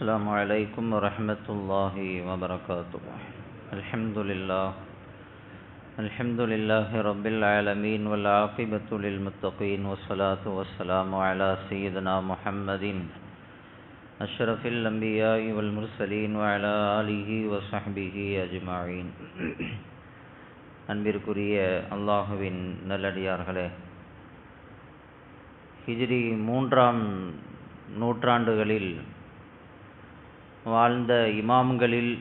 السلام عليكم ورحمة الله وبركاته الحمد لله الحمد لله رب العالمين والعاقبة للمتقين والصلاة والسلام على سيدنا محمد أشرف الأنبياء والمرسلين وعلى آله وصحبه أجمعين அன்பிற்குரிய அல்லாஹுவின் நல்லடியார்களே ஹிஜ்ரி மூன்றாம் நூற்றாண்டுகளில் வாழ்ந்த இமாம்களில்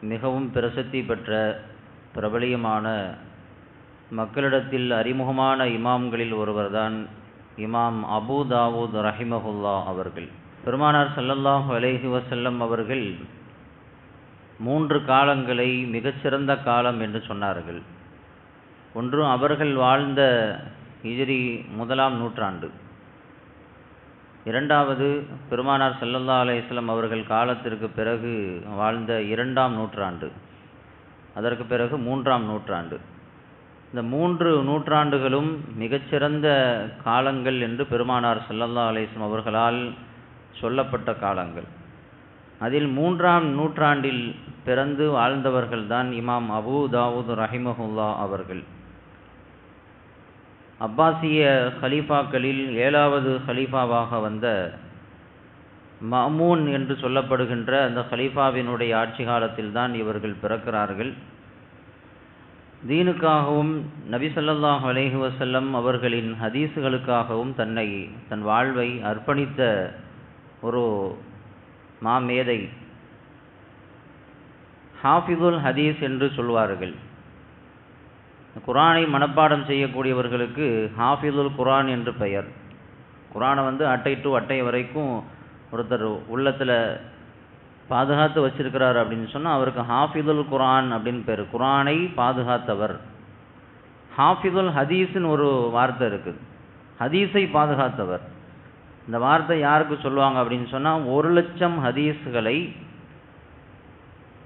மிகவும் பிரசித்தி பெற்ற பிரபலியமான மக்களிடத்தில் அறிமுகமான இமாம்களில் ஒருவர்தான் இமாம் அபு தாவூத் ரஹிமஹுல்லா அவர்கள். பெருமானார் சல்லல்லாஹு அலேஹி வசல்லம் அவர்கள் மூன்று காலங்களை மிகச்சிறந்த காலம் என்று சொன்னார்கள். ஒன்று அவர்கள் வாழ்ந்த இஜிரி முதலாம் நூற்றாண்டு. இரண்டாவது பெருமானார் செல்லல்லா அலையம் அவர்கள் காலத்திற்கு பிறகு வாழ்ந்த இரண்டாம் நூற்றாண்டு. அதற்கு பிறகு மூன்றாம் நூற்றாண்டு. இந்த மூன்று நூற்றாண்டுகளும் மிகச்சிறந்த காலங்கள் என்று பெருமானார் செல்லல்லா அலையம் அவர்களால் சொல்லப்பட்ட காலங்கள். அதில் மூன்றாம் நூற்றாண்டில் பிறந்து வாழ்ந்தவர்கள்தான் இமாம் அபூ தாவூத் ரஹிமஹுல்லா அவர்கள். அப்பாசிய ஹலீஃபாக்களில் ஏழாவது ஹலீஃபாவாக வந்த மமூன் என்று சொல்லப்படுகின்ற அந்த ஹலீஃபாவினுடைய ஆட்சி காலத்தில்தான் இவர்கள் பிறக்கிறார்கள். தீனுக்காகவும் நபி ஸல்லல்லாஹு அலைஹி அவர்களின் ஹதீஸுகளுக்காகவும் தன்னை தன் வாழ்வை அர்ப்பணித்த ஒரு மாமேதை. ஹாஃபிதுல் ஹதீஸ் என்று சொல்வார்கள். குரானை மனப்பாடம் செய்யக்கூடியவர்களுக்கு ஹாஃபிதுல் குரான் என்று பெயர். குரானை வந்து அட்டை டு அட்டை வரைக்கும் ஒருத்தர் உள்ளத்தில் பாதுகாத்து வச்சிருக்கிறார் அப்படின்னு சொன்னால் அவருக்கு ஹாஃபிதுல் குரான் அப்படின்னு பேர். குரானை பாதுகாத்தவர். ஹாஃபிதுல் ஹதீஸ்னு ஒரு வார்த்தை இருக்குது ஹதீஸை பாதுகாத்தவர். இந்த வார்த்தை யாருக்கு சொல்லுவாங்க அப்படின்னு சொன்னால் ஒரு லட்சம் ஹதீஸ்களை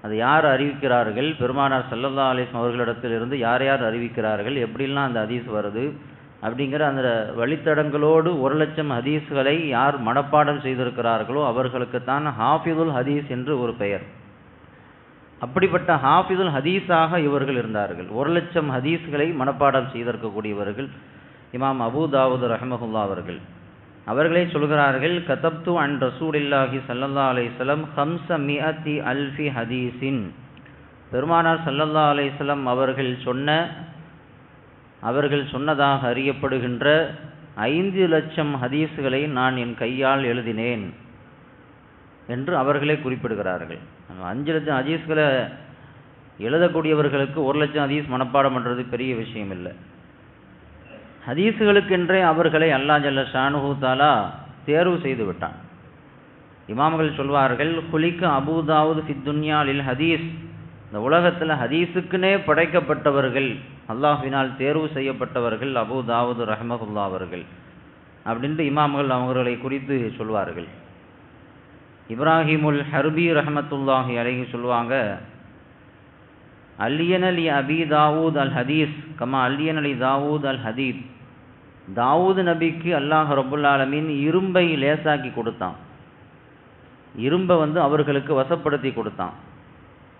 அது யார் அறிவிக்கிறார்கள்? பெருமானார் சல்லல்லா அலிஸ்லாம் அவர்களிடத்திலிருந்து யார் யார் அறிவிக்கிறார்கள்? எப்படிலாம் அந்த ஹதீஸ் வருது? அப்படிங்கிற அந்த வழித்தடங்களோடு ஒரு லட்சம் ஹதீஸ்களை யார் மனப்பாடம் செய்திருக்கிறார்களோ அவர்களுக்குத்தான் ஹாஃபிதுல் ஹதீஸ் என்று ஒரு பெயர். அப்படிப்பட்ட ஹாஃபிதுல் ஹதீஸாக இவர்கள் இருந்தார்கள். ஒரு லட்சம் ஹதீஸ்களை மனப்பாடம் செய்திருக்கக்கூடியவர்கள் இமாம் அபூ தாவூத் ரஹமஹுல்லா அவர்கள். அவர்களே சொல்கிறார்கள் கதப்து அன் ரசூலில்லாஹி சல்லல்லா அலையம் ஹம்ச மியத்தி அல்ஃபி ஹதீஸின். பெருமானார் சல்லல்லா அலையம் அவர்கள் சொன்ன அவர்கள் சொன்னதாக அறியப்படுகின்ற ஐந்து லட்சம் ஹதீஸுகளை நான் என் கையால் எழுதினேன் என்று அவர்களே குறிப்பிடுகிறார்கள். அஞ்சு லட்சம் ஹதீஸ்களை எழுதக்கூடியவர்களுக்கு ஒரு லட்சம் ஹதீஸ் மனப்பாடம் பண்ணுறது பெரிய விஷயம் இல்லை. ஹதீஸுகளுக்கென்றே அவர்களை அல்லா ஜல்ல ஷானுஹூ தாலா தேர்வு செய்து விட்டான். இமாம்கள் சொல்வார்கள் குலிக்கு அபூதாவுது ஃபித்துன்யாலில் ஹதீஸ். இந்த உலகத்தில் ஹதீஸுக்குனே படைக்கப்பட்டவர்கள் அல்லாஹினால் தேர்வு செய்யப்பட்டவர்கள் அபூ தாவூது ரஹமகுல்லா அவர்கள் அப்படின்ட்டு இமாம்கள் அவர்களை குறித்து சொல்வார்கள். இப்ராஹிமுல் ஹர்பி ரஹமத்துல்லாஹி அழகி சொல்லுவாங்க அல்லியன் அலி அபி தாவூத் அல் ஹதீஸ் கமா அல்லியன் அலி தாவூத் அல் ஹதீப் தாவூது நபிக்கு அல்லாஹ் ரபுல் இரும்பை லேசாக்கி கொடுத்தான். இரும்பை வந்து அவர்களுக்கு வசப்படுத்தி கொடுத்தான்.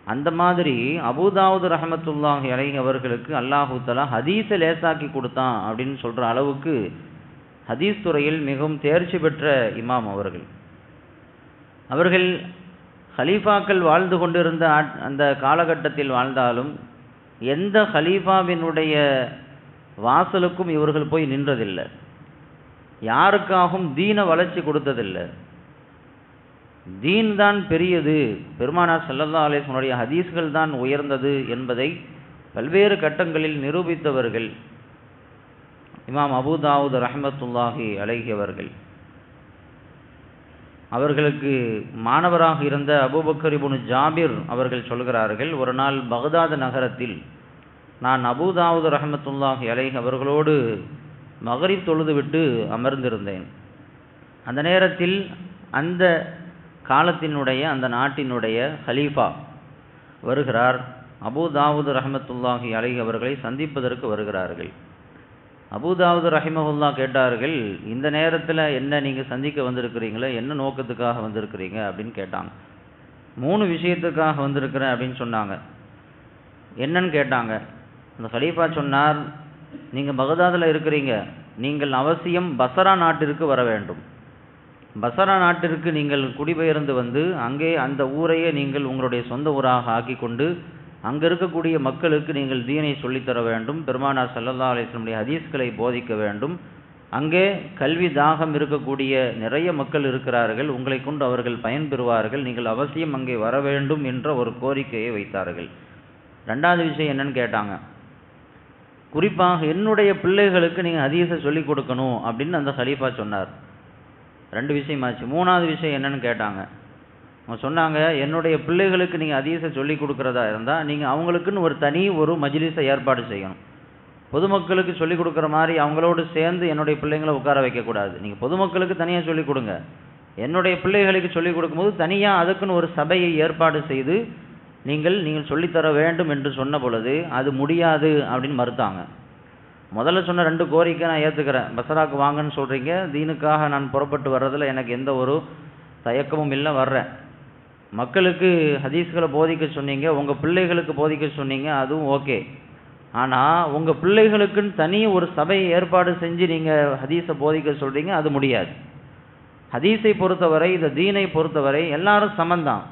அந்த மாதிரி அபுதாவுத் ரஹமத்துல்லாஹ் அலை அவர்களுக்கு அல்லாஹூ தலா ஹதீஸை லேசாக்கி கொடுத்தான் அப்படின்னு சொல்கிற அளவுக்கு ஹதீஸ் துறையில் மிகவும் தேர்ச்சி பெற்ற இமாம் அவர்கள். அவர்கள் ஹலீஃபாக்கள் வாழ்ந்து கொண்டிருந்த அந்த காலகட்டத்தில் வாழ்ந்தாலும் எந்த ஹலீஃபாவினுடைய வாசலுக்கும் இவர்கள் போய் நின்றதில்லை. யாருக்காகவும் தீன வளர்ச்சி கொடுத்ததில்லை. தீன் தான் பெரியது. பெருமானார் சல்லல்லா அலேஸ்வனுடைய ஹதீஸ்கள் தான் உயர்ந்தது என்பதை பல்வேறு கட்டங்களில் நிரூபித்தவர்கள் இமாம் அபுதாவுத் ரஹமத்துல்லாஹி அழகியவர்கள் அவர்களுக்கு மாணவராக இருந்த அபுபக்கர் இபுனு ஜாபிர் அவர்கள் சொல்கிறார்கள் ஒரு நாள் பகதாத் நகரத்தில் நான் அபுதாவுத் ரஹமத்துல்லாஹி அலைஹ் அவர்களோடு மகரிப் தொழுதுவிட்டு அமர்ந்திருந்தேன். அந்த நேரத்தில் அந்த காலத்தினுடைய அந்த நாட்டினுடைய ஹலீஃபா வருகிறார். அபு தாவூத் ரஹமத்துல்லாஹி அலை அவர்களை சந்திப்பதற்கு வருகிறார்கள். அபுதாவது ரஹிமஹுல்லா கேட்டார்கள் இந்த நேரத்தில் என்ன நீங்கள் சந்திக்க வந்திருக்கிறீங்களே என்ன நோக்கத்துக்காக வந்திருக்கிறீங்க அப்படின்னு கேட்டாங்க. மூணு விஷயத்துக்காக வந்திருக்கிறேன் அப்படின்னு சொன்னாங்க. என்னன்னு கேட்டாங்க. அந்த ஹலீஃபா சொன்னார் நீங்கள் பகதாதில் இருக்கிறீங்க நீங்கள் அவசியம் பசரா நாட்டிற்கு வர வேண்டும். பசரா நாட்டிற்கு நீங்கள் குடிபெயர்ந்து வந்து அங்கே அந்த ஊரையே நீங்கள் உங்களுடைய சொந்த ஊராக ஆக்கி கொண்டு அங்கே இருக்கக்கூடிய மக்களுக்கு நீங்கள் தீனை சொல்லித்தர வேண்டும். பெருமானார் சல்லல்லா அலிஸ்லமுடைய ஹதீஸ்களை போதிக்க வேண்டும். அங்கே கல்வி தாகம் இருக்கக்கூடிய நிறைய மக்கள் இருக்கிறார்கள். உங்களை கொண்டு அவர்கள் பயன்பெறுவார்கள் நீங்கள் அவசியம் அங்கே வர வேண்டும் என்ற ஒரு கோரிக்கையை வைத்தார்கள். ரெண்டாவது விஷயம் என்னன்னு கேட்டாங்க. குறிப்பாக என்னுடைய பிள்ளைகளுக்கு நீங்கள் ஹதீஸை சொல்லிக் கொடுக்கணும் அப்படின்னு அந்த ஹலீஃபா சொன்னார். ரெண்டு விஷயமாச்சு. மூணாவது விஷயம் என்னன்னு கேட்டாங்க. அவங்க சொன்னாங்க என்னுடைய பிள்ளைகளுக்கு நீங்கள் அதீசை சொல்லிக் கொடுக்குறதா இருந்தால் நீங்கள் அவங்களுக்குன்னு ஒரு தனி ஒரு மஜ்லிஸை ஏற்பாடு செய்யணும். பொதுமக்களுக்கு சொல்லிக் கொடுக்குற மாதிரி அவங்களோடு சேர்ந்து என்னுடைய பிள்ளைங்களை உட்கார வைக்கக்கூடாது நீங்கள் பொதுமக்களுக்கு தனியாக சொல்லிக் கொடுங்க. என்னுடைய பிள்ளைகளுக்கு சொல்லிக் கொடுக்கும்போது தனியாக அதுக்குன்னு ஒரு சபையை ஏற்பாடு செய்து நீங்கள் நீங்கள் சொல்லித்தர வேண்டும் என்று சொன்ன பொழுது அது முடியாது அப்படின்னு மறுத்தாங்க. முதல்ல சொன்ன ரெண்டு கோரிக்கை நான் ஏற்றுக்கிறேன் பசராக்கு வாங்கன்னு சொல்கிறீங்க தீனுக்காக நான் புறப்பட்டு வர்றதில் எனக்கு எந்த ஒரு தயக்கமும் இல்லை வர்றேன். மக்களுக்கு ஹதீஸ்களை போதிக்க சொன்னீங்க உங்கள் பிள்ளைகளுக்கு போதிக்க சொன்னீங்க அதுவும் ஓகே. ஆனால் உங்கள் பிள்ளைகளுக்குன்னு தனி ஒரு சபையை ஏற்பாடு செஞ்சு நீங்கள் ஹதீஸை போதிக்க சொல்கிறீங்க அது முடியாது. ஹதீஸை பொறுத்தவரை இந்த தீனை பொறுத்தவரை எல்லாரும் சமந்தான்.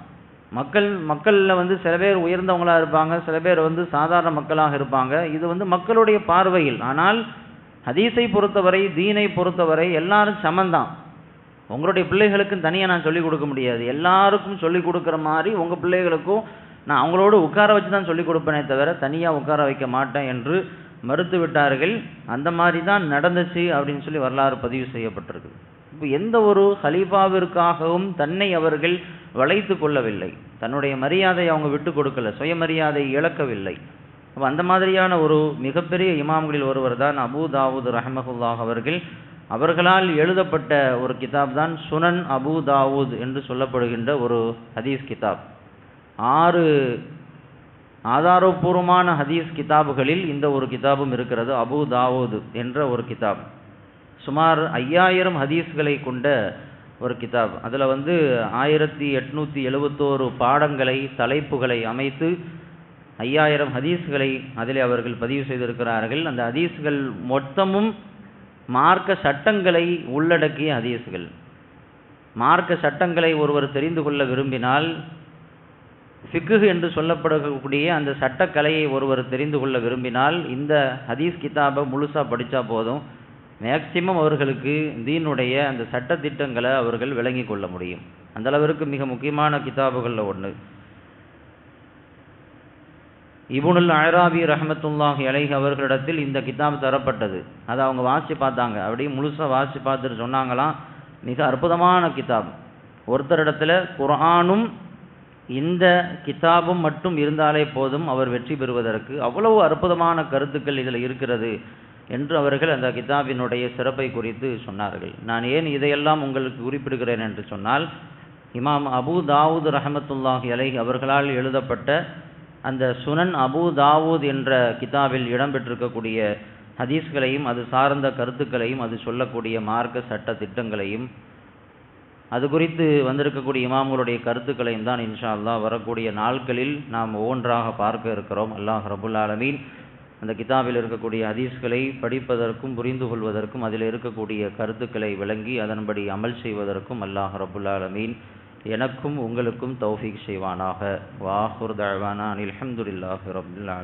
மக்கள் மக்களில் வந்து சில பேர் உயர்ந்தவங்களாக இருப்பாங்க சில பேர் வந்து சாதாரண மக்களாக இருப்பாங்க. இது வந்து மக்களுடைய பார்வையில். ஆனால் ஹதீஸை பொறுத்தவரை தீனை பொறுத்தவரை எல்லாரும் சமந்தான். உங்களுடைய பிள்ளைகளுக்கும் தனியாக நான் சொல்லிக் கொடுக்க முடியாது. எல்லாருக்கும் சொல்லிக் கொடுக்குற மாதிரி உங்கள் பிள்ளைகளுக்கும் நான் அவங்களோட உட்கார வச்சு தான் சொல்லிக் கொடுப்பேனே தவிர தனியாக உட்கார வைக்க மாட்டேன் என்று மறுத்து விட்டார்கள். அந்த மாதிரி தான் நடந்துச்சு அப்படின்னு சொல்லி வரலாறு பதிவு செய்யப்பட்டிருக்கு. இப்போ எந்த ஒரு ஹலீஃபாவிற்காகவும் தன்னை அவர்கள் வளைத்து கொள்ளவில்லை. தன்னுடைய மரியாதையை அவங்க விட்டு கொடுக்கல சுயமரியாதை இழக்கவில்லை. அப்போ அந்த மாதிரியான ஒரு மிகப்பெரிய இமாம்களில் ஒருவர் தான் அபு தாவூத் ரஹமகுல்லாஹ் அவர்கள். அவர்களால் எழுதப்பட்ட ஒரு கிதாப் தான் சுனன் அபு தாவூத் என்று சொல்லப்படுகின்ற ஒரு ஹதீஸ் கிதாப். ஆறு ஆதாரபூர்வமான ஹதீஸ் கிதாபுகளில் இந்த ஒரு கிதாபும் இருக்கிறது அபு தாவூத் என்ற ஒரு கிதாப். சுமார் ஐயாயிரம் ஹதீஸ்களை கொண்ட ஒரு கிதாப். அதில் வந்து ஆயிரத்தி எட்நூற்றி எழுபத்தோரு பாடங்களை தலைப்புகளை அமைத்து ஐயாயிரம் ஹதீஸ்களை அதில் அவர்கள் பதிவு செய்திருக்கிறார்கள். அந்த ஹதீஸ்கள் மொத்தமும் மார்க்க சட்டங்களை உள்ளடக்கிய ஹதீஸ்கள் மார்க்க சட்டங்களை ஒருவர் தெரிந்து கொள்ள விரும்பினால் ஃபிக்குஹ் என்று சொல்லப்படக்கூடிய அந்த சட்டக்கலையை ஒருவர் தெரிந்து கொள்ள விரும்பினால் இந்த ஹதீஸ் கிதாபை முழுசாக படித்தா போதும். மேக்சிமம் அவர்களுக்கு தீனுடைய அந்த சட்டத்திட்டங்களை அவர்கள் விளங்கி கொள்ள முடியும். அந்த அளவிற்கு மிக முக்கியமான கிதாபுகளில் ஒன்று இபுனுல் அயராபி ரஹமத்துல்லாஹி அலைஹ் அவர்களிடத்தில் இந்த கிதாப் தரப்பட்டது. அதை அவங்க வாசி பார்த்தாங்க. அப்படியே முழுசாக வாசி பார்த்துட்டு சொன்னாங்களாம். மிக அற்புதமான கிதாப். ஒருத்தரிடத்தில் குரானும் இந்த கிதாபும் மட்டும் இருந்தாலே போதும் அவர் வெற்றி பெறுவதற்கு. அவ்வளவு அற்புதமான கருத்துக்கள் இதில் இருக்கிறது என்று அவர்கள் அந்த கிதாபினுடைய சிறப்பை குறித்து சொன்னார்கள். நான் ஏன் இதையெல்லாம் உங்களுக்கு குறிப்பிடுகிறேன் என்று சொன்னால் இமாம் அபு தாவூத் ரஹமத்துல்லாஹி அலை அவர்களால் எழுதப்பட்ட அந்த சுனன் அபு தாவூத் என்ற கிதாபில் இடம்பெற்றிருக்கக்கூடிய ஹதீஸ்களையும் அது சார்ந்த கருத்துக்களையும் அது சொல்லக்கூடிய மார்க்க சட்ட திட்டங்களையும் அது குறித்து வந்திருக்கக்கூடிய இமாம்களுடைய கருத்துக்களையும் தான் இன்ஷா அல்லாஹ் வரக்கூடிய நாட்களில் நாம் ஒவ்வொன்றாக பார்க்க இருக்கிறோம். அல்லாஹ் ரபுல் ஆலமீன் அந்த கிதாபில் இருக்கக்கூடிய ஹதீஸ்களை படிப்பதற்கும் புரிந்து கொள்வதற்கும் அதில் இருக்கக்கூடிய கருத்துக்களை விளங்கி அதன்படி அமல் செய்வதற்கும் அல்லாஹ் ரபுல் ஆலமீன் எனக்கும் உங்களுக்கும் தௌஃபீக் செய்வானாக. வாஹுர் தழ்வானா அனில் அஹமதுல்லாஹி ரபுல்லா